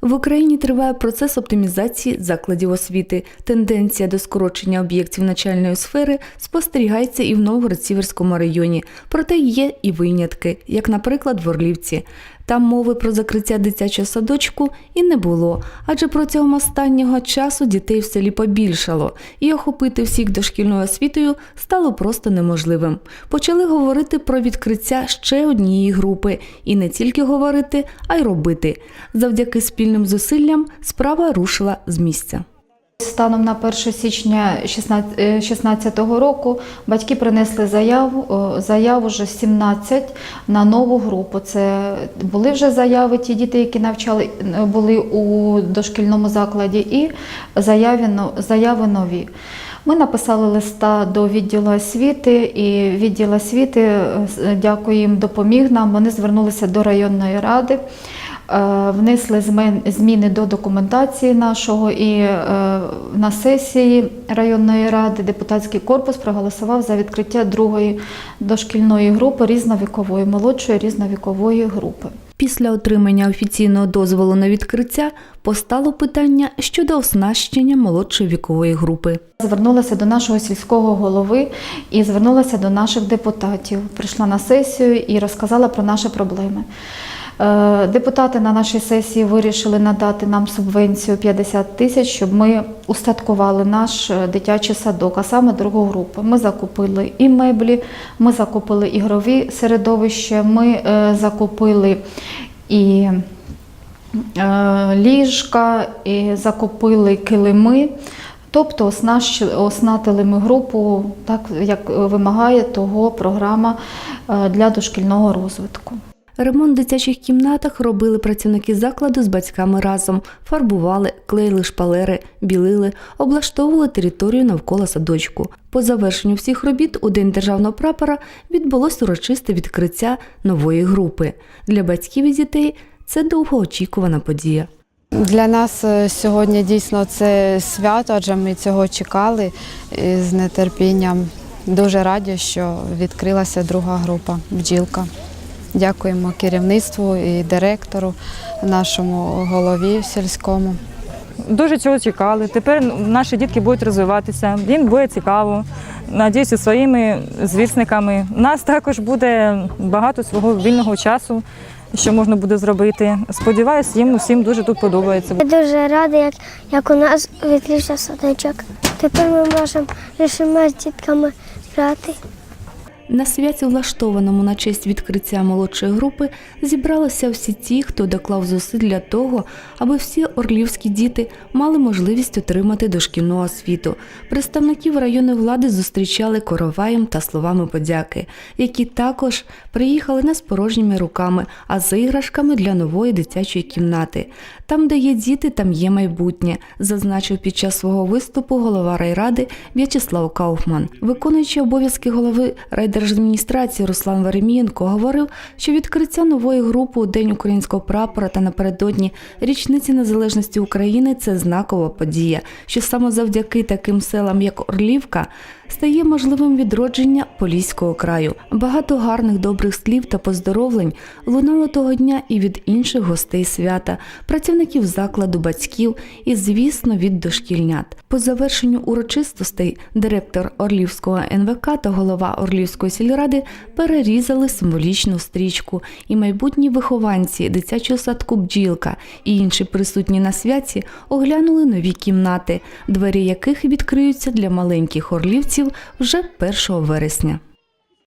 В Україні триває процес оптимізації закладів освіти. Тенденція до скорочення об'єктів начальної сфери спостерігається і в Новгород-Сіверському районі. Проте є і винятки, як, наприклад, в Орлівці. Там мови про закриття дитячого садочку і не було, адже протягом останнього часу дітей в селі побільшало, і охопити всіх дошкільною освітою стало просто неможливим. Почали говорити про відкриття ще однієї групи, і не тільки говорити, а й робити. Завдяки спільним зусиллям справа рушила з місця. Станом на 1 січня 2016 року батьки принесли заяву, заяву вже 17 на нову групу. Це були вже заяви, ті діти, які навчали, е, були у дошкільному закладі, і заяві, но- заяви нові. Ми написали листа до відділу освіти, і відділ освіти, е, дякую їм, допоміг нам. Вони звернулися до районної ради. Е, Внесли зміни до документації нашого і е, на сесії районної ради депутатський корпус проголосував за відкриття другої дошкільної групи різновікової, молодшої різновікової групи. Після отримання офіційного дозволу на відкриття постало питання щодо оснащення молодшої вікової групи. Звернулася до нашого сільського голови і звернулася до наших депутатів. Прийшла на сесію і розказала про наші проблеми. Е, Депутати на нашій сесії вирішили надати нам субвенцію 50 тисяч, щоб ми устаткували наш е, дитячий садок, а саме другу групу. Ми закупили і меблі, ми закупили ігрові середовища, ми е, закупили і ліжка, і закупили килими. Тобто оснатили ми групу так, як вимагає того програма для дошкільного розвитку. Ремонт в дитячих кімнатах робили працівники закладу з батьками разом, фарбували, клеїли шпалери, білили, облаштовували територію навколо садочку. По завершенню всіх робіт у День державного прапора відбулось урочисте відкриття нової групи. Для батьків і дітей це довгоочікувана подія. Для нас е, сьогодні дійсно це свято, адже ми цього чекали з нетерпінням. Дуже раді, що відкрилася друга група бджілка. Дякуємо керівництву і директору, нашому голові сільському. Дуже цього чекали. Тепер наші дітки будуть розвиватися. Їм буде цікаво. Надіюся, своїми звірсниками. У нас також буде багато свого вільного часу, що можна буде зробити. Сподіваюсь, їм усім дуже тут подобається. Я дуже рада, як, як у нас відкрився садочок. Тепер ми можемо з дітками грати. На святі, влаштованому на честь відкриття молодшої групи, зібралися всі ті, хто доклав зусиль для того, аби всі орлівські діти мали можливість отримати дошкільну освіту. Представників районної влади зустрічали короваєм та словами подяки, які також приїхали не з порожніми руками, а з іграшками для нової дитячої кімнати. Там, де є діти, там є майбутнє, зазначив під час свого виступу голова райради В'ячеслав Кауфман. Виконуючий обов'язки голови райдержадміністрації Руслан Веремієнко говорив, що відкриття нової групи у День українського прапора та напередодні річниці незалежності України це знакова подія, що саме завдяки таким селам, як Орлівка, стає можливим відродження Поліського краю. Багато гарних добрих слів та поздоровлень лунало того дня і від інших гостей свята, працівників закладу, батьків і, звісно, від дошкільнят. По завершенню урочистостей директор Орлівського НВК та голова Орлівської сільради перерізали символічну стрічку, і майбутні вихованці дитячого садку бджілка і інші присутні на святі оглянули нові кімнати, двері яких відкриються для маленьких орлівців вже 1 вересня.